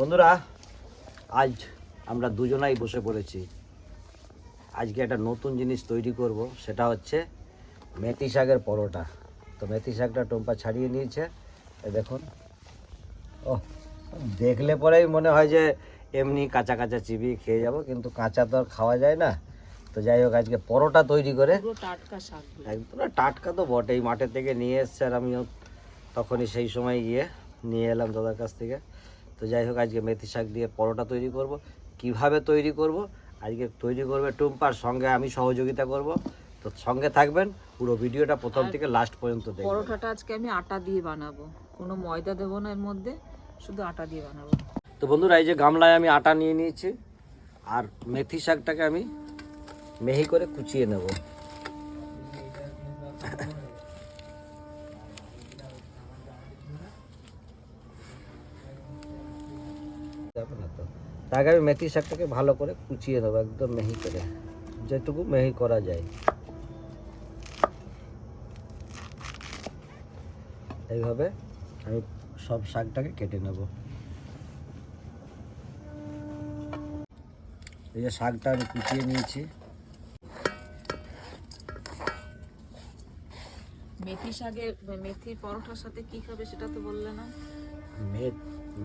বন্ধুরা আজ আমরা দুজনাই বসে পড়েছি। আজকে একটা নতুন জিনিস তৈরি করব সেটা হচ্ছে মেথি শাকের পরোটা। তো মেথি শাকটা টোম্পা ছাড়িয়ে নিয়েছে দেখুন। ও দেখলে পরেই মনে হয় যে এমনি কাঁচা কাঁচা চিবিয়ে খেয়ে যাব কিন্তু কাঁচা তো আর খাওয়া যায় না। তো যাই হোক আজকে পরোটা তৈরি করে টাটকা শাক একদম টাটকা তো বটেই মাঠের থেকে নিয়ে এসছে আর আমিও তখনই সেই সময় গিয়ে নিয়ে এলাম দাদার কাছ থেকে। তো যাই হোক আজকে মেথি শাক দিয়ে পরোটা তৈরি করব। কীভাবে তৈরি করব? আজকে তৈরি করবে টুম্পার সঙ্গে আমি সহযোগিতা করব। তো সঙ্গে থাকবেন পুরো ভিডিওটা প্রথম থেকে লাস্ট পর্যন্ত দেখবেন। পরোটাটা আজকে আমি আটা দিয়ে বানাবো। কোনো ময়দা দেবো না এর মধ্যে শুধু আটা দিয়ে বানাবো। তো বন্ধুরা এই যে গামলায় আমি আটা নিয়ে নিয়েছি আর মেথি শাকটাকে আমি মেহি করে কুচিয়ে নেব। যাবে না তো। তার আগে আমি মেথি শাকটাকে ভালো করে কুচিয়ে নেব একদম মেহি করে। যেটুকু মেহি করা যায়। এইভাবে আমি সব শাকটাকে কেটে নেব। এই যে শাকটা আমি কুচিয়ে নিয়েছি। মেথি শাকে মেথির পরোটার সাথে কি খাবে সেটা তো বললে না।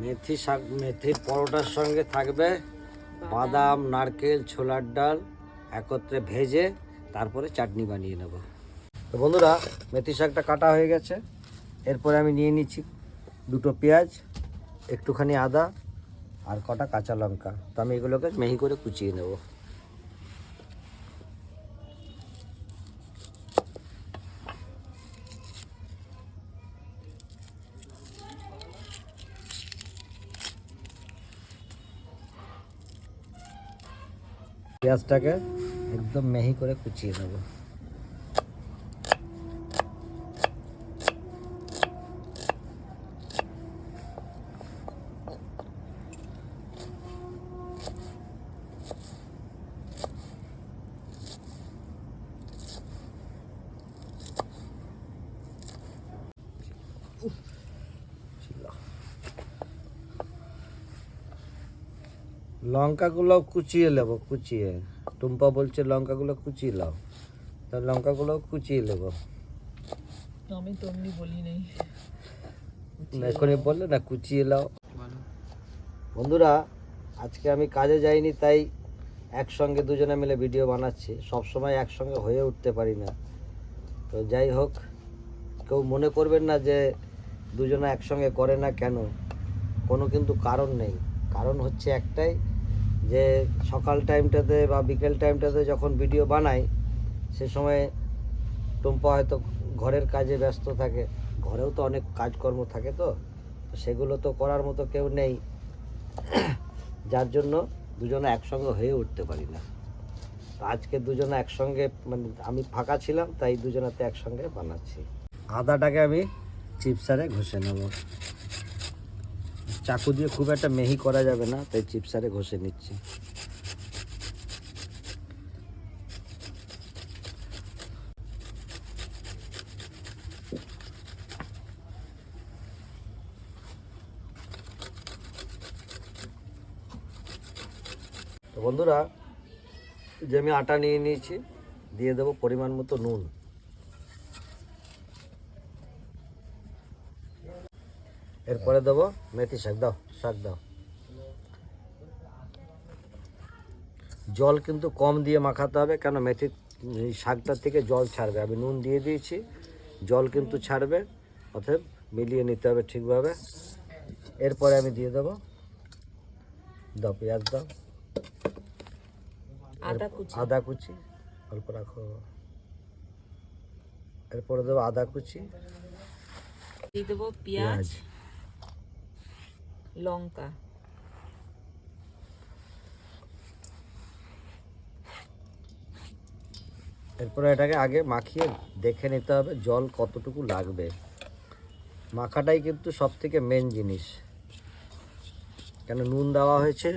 মেথি শাক মেথির পরোটার সঙ্গে থাকবে বাদাম নারকেল ছোলার ডাল একত্রে ভেজে তারপরে চাটনি বানিয়ে নেব। তো বন্ধুরা মেথি শাকটা কাটা হয়ে গেছে। এরপরে আমি নিয়ে নিচ্ছি দুটো পেঁয়াজ একটুখানি আদা আর কটা কাঁচা লঙ্কা। তো আমি এগুলোকে মেহি করে কুচিয়ে নেব। পেঁয়াজটাকে একদম মেহি করে কুচিয়ে নেব। লঙ্কাগুলো কুচিয়ে নেব কুচিয়ে। টুম্পা বলছে লঙ্কাগুলো কুচিয়ে নাও। তা লঙ্কাগুলো কুচিয়ে নেব। আমি তো এমনি বলি নেই। এখনই বললে না কুচিয়ে নাও। বন্ধুরা আজকে আমি কাজে যাইনি তাই একসঙ্গে দুজনে মিলে ভিডিও বানাচ্ছি। সব সময় একসঙ্গে হয়ে উঠতে পারি না। তো যাই হোক কেউ মনে করবেন না যে দুজনে একসঙ্গে করে না কেন? কোনো কিন্তু কারণ নেই। কারণ হচ্ছে একটাই যে সকাল টাইমটাতে বা বিকেল টাইমটাতে যখন ভিডিও বানাই, সে সময় টুম্পা হয়তো ঘরের কাজে ব্যস্ত থাকে। ঘরেও তো অনেক কাজকর্ম থাকে তো। সেগুলো তো করার মতো কেউ নেই। যার জন্য দুজনে একসঙ্গে হয়ে উঠতে পারি না। আজকে দুজনে একসঙ্গে মানে আমি ফাঁকা ছিলাম, তাই দুজনাতে একসঙ্গে বানাচ্ছি। আদাটাকে আমি চিপসারে ঘষে নেব। চাকু দিয়ে খুব একটা মেহি করা যাবে না, তাই চিপসারে ঘষে নিচ্ছি। তো বন্ধুরা, যে আমি আটা নিয়ে নিয়েছি, দিয়ে দেবো পরিমাণ মতো নুন। এরপরে দেবো মেথি শাক দাও শাক দাও। জল কিন্তু কম দিয়ে মাখাতে হবে কেন মেথি শাকটার থেকে জল ছাড়বে। আমি নুন দিয়ে দিয়েছি জল কিন্তু ছাড়বে অতএব মিলিয়ে নিতে হবে ঠিকভাবে। এরপরে আমি দিয়ে দেবো দাও পেঁয়াজ দাও। আদা কুচি। আদা কুচি অল্প রাখো। এরপরে দেবো আদা কুচি। দিয়ে দেবো পেঁয়াজ। লঙ্কা। এরপরে এটাকে আগে মাখিয়ে দেখে নিতে হবে জল কতটুকু লাগবে। মাখাটাই কিন্তু সব থেকে মেন জিনিস। কেন নুন দেওয়া হয়েছে,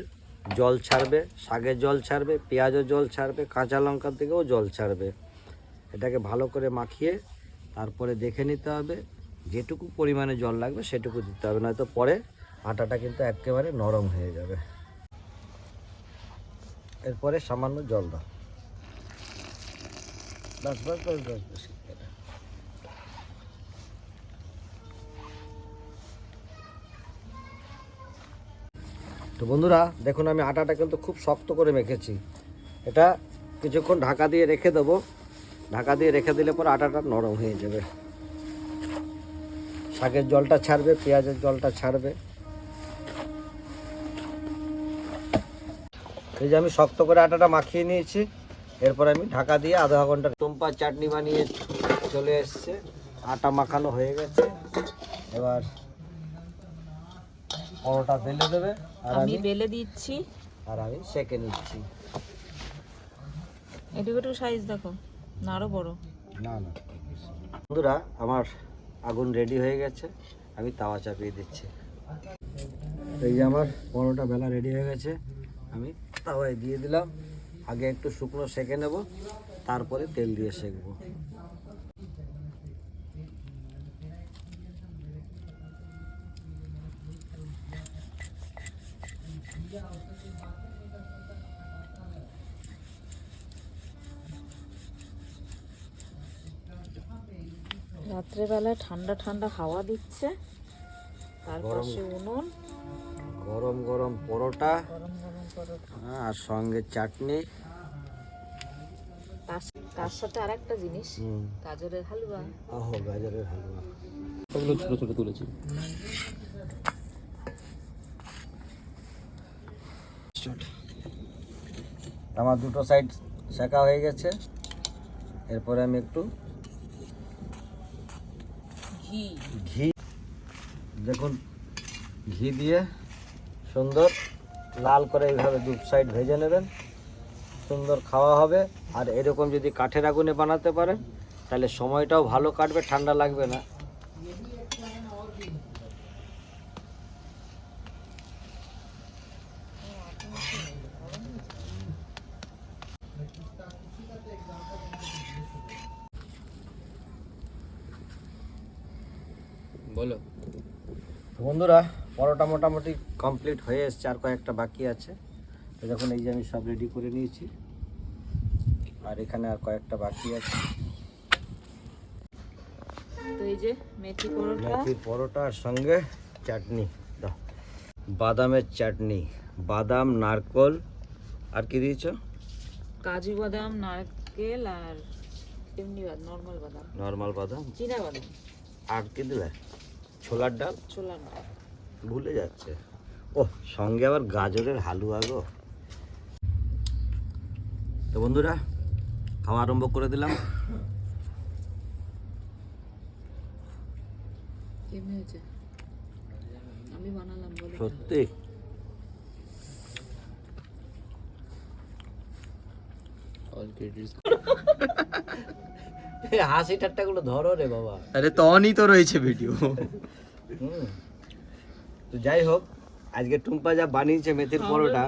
জল ছাড়বে, শাকের জল ছাড়বে, পেঁয়াজও জল ছাড়বে, কাঁচা লঙ্কার থেকেও জল ছাড়বে। এটাকে ভালো করে মাখিয়ে তারপরে দেখে নিতে হবে, যেটুকু পরিমাণে জল লাগবে সেটুকু দিতে হবে, নয়তো পরে আটাটা কিন্তু একেবারে নরম হয়ে যাবে। এরপরে সামান্য জল দাও। তো বন্ধুরা, দেখুন আমি আটাটা কিন্তু খুব শক্ত করে মেখেছি। এটা কিছুক্ষণ ঢাকা দিয়ে রেখে দেবো। ঢাকা দিয়ে রেখে দিলে পরে আটাটা নরম হয়ে যাবে। শাকের জলটা ছাড়বে, পেঁয়াজের জলটা ছাড়বে। এই যে আমি শক্ত করে আটাটা মাখিয়ে নিয়েছি। এরপর আমি ঢাকা দিয়ে আধা ঘণ্টা টুম্পা চাটনি বানিয়ে চলে এসছে। আটা মাখানো হয়ে গেছে। এবার পরোটা বেলে দেবে। আর আমি বেলে দিচ্ছি। আর আমি সেকে নিচ্ছি। এটুকু একটু সাইজ দেখো না আরও বড়। না না। বন্ধুরা আমার আগুন রেডি হয়ে গেছে। আমি তাওয়া চাপিয়ে দিচ্ছি। এই যে আমার পরোটা বেলা রেডি হয়ে গেছে। আমি তাওয়ায় দিয়ে দিলাম। আগে একটু শুকনো সেঁকে নেব তারপরে তেল দিয়ে সেকবো। রাত্রেবেলায় ঠান্ডা ঠান্ডা হাওয়া দিচ্ছে। তার। পাশে উনুন। গরম গরম পরোটা হ্যাঁ, আর সঙ্গে চাটনি। তার তার সাথে আর একটা জিনিস গাজরের হালুয়া। আহো গাজরের হালুয়া। ওগুলো ছোট ছোট তুলেছি। আমার দুটো সাইড শেখা হয়ে গেছে। এরপরে আমি একটু ঘি। ঘি দেখুন ঘি দিয়ে সুন্দর। লাল করে এইভাবে দু সাইড ভেজে নেবেন। সুন্দর খাওয়া হবে। আর এরকম যদি কাঠের আগুনে বানাতে পারেন, তাহলে সময়টাও ভালো কাটবে, ঠান্ডা লাগবে না। বলো। বন্ধুরা পরোটা মোটামুটি কমপ্লিট হয়ে এসছে আর কয়েকটা বাকি আছে। তো যখন এই যে আমি সব রেডি করে নিয়েছি। আর এখানে আর কয়েকটা বাকি আছে। তো এই যে মেথি পরোটা। মেথির পরোটার সঙ্গে চাটনি। দাও। বাদামের চাটনি বাদাম নারকল আর কি দিয়েছ? কাজু বাদাম নারকেল আর এমনি বাদাম নর্মাল বাদাম। নর্মাল বাদাম? চীনা বাদাম। আর কি দিলে? ছোলার ডাল? ছোলার ডাল। ভুলে যাচ্ছে। ও সঙ্গে আবার গাজরের হালুয়া গো। তো বন্ধুরা খাওয়া আরম্ভ করে দিলাম। সত্যি? হাসি ঠাট্টা গুলো ধরো রে বাবা। আরে তখনই তো রয়েছে ভিডিও হুম। তো যাই হোক আজকে টুম্পা যা বানিয়েছে মেথির পরোটা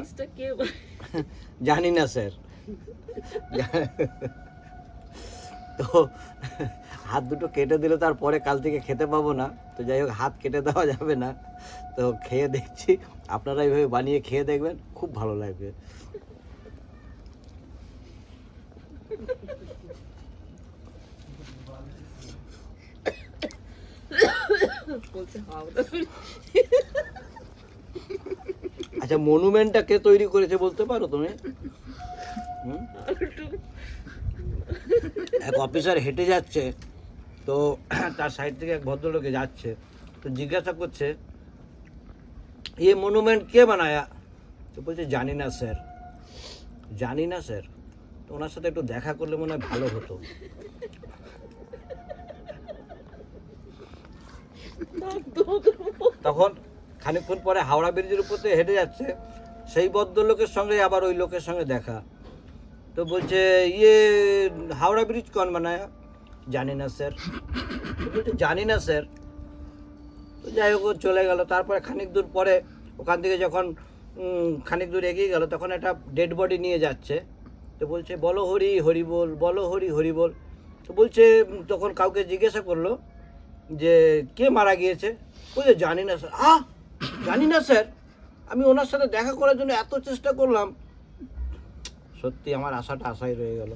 জানি না স্যার। তো হাত দুটো কেটে দিলে তারপরে কাল থেকে খেতে পাবো না। তো যাই হোক হাত কেটে দেওয়া যাবে না। তো খেয়ে দেখছি আপনারা এইভাবে বানিয়ে খেয়ে দেখবেন খুব ভালো লাগবে। বলছে আচ্ছা মনুমেন্টটা কে তৈরি করেছে বলতে পারো তুমি? এক অফিসার হেঁটে যাচ্ছে তো তার সাইড থেকে এক ভদ্রলোকে যাচ্ছে তো জিজ্ঞাসা করছে ये মনুমেন্ট কে বানায়া? তো বলছে জানি না স্যার জানি না স্যার তো ওনার সাথে একটু দেখা করলে মনে হয় ভালো হতো। তখন খানিকক্ষণ পরে হাওড়া ব্রিজের উপর দিয়ে হেঁটে যাচ্ছে। সেই ভদ্রলোকের সঙ্গে আবার ওই লোকের সঙ্গে দেখা। তো বলছে ইয়ে হাওড়া ব্রিজ কন বানায়া? জানি না, স্যার। বলছে, জানি না, স্যার। তো যাই হোক চলে গেল। তারপরে খানিক দূর পরে ওখান থেকে যখন খানিক দূর এগিয়ে গেল, তখন একটা ডেড বডি নিয়ে যাচ্ছে। তো বলছে, বলো হরি হরি বল, বলো হরি হরি বল। তো বলছে, তখন কাউকে জিজ্ঞাসা করল যে, কে মারা গিয়েছে? বলছে, জানি না, স্যার। আহ! জানি না, স্যার। আমি ওনার সাথে দেখা করার জন্য এত চেষ্টা করলাম। সত্যি, আমার আশাটা আশাই রয়ে গেল।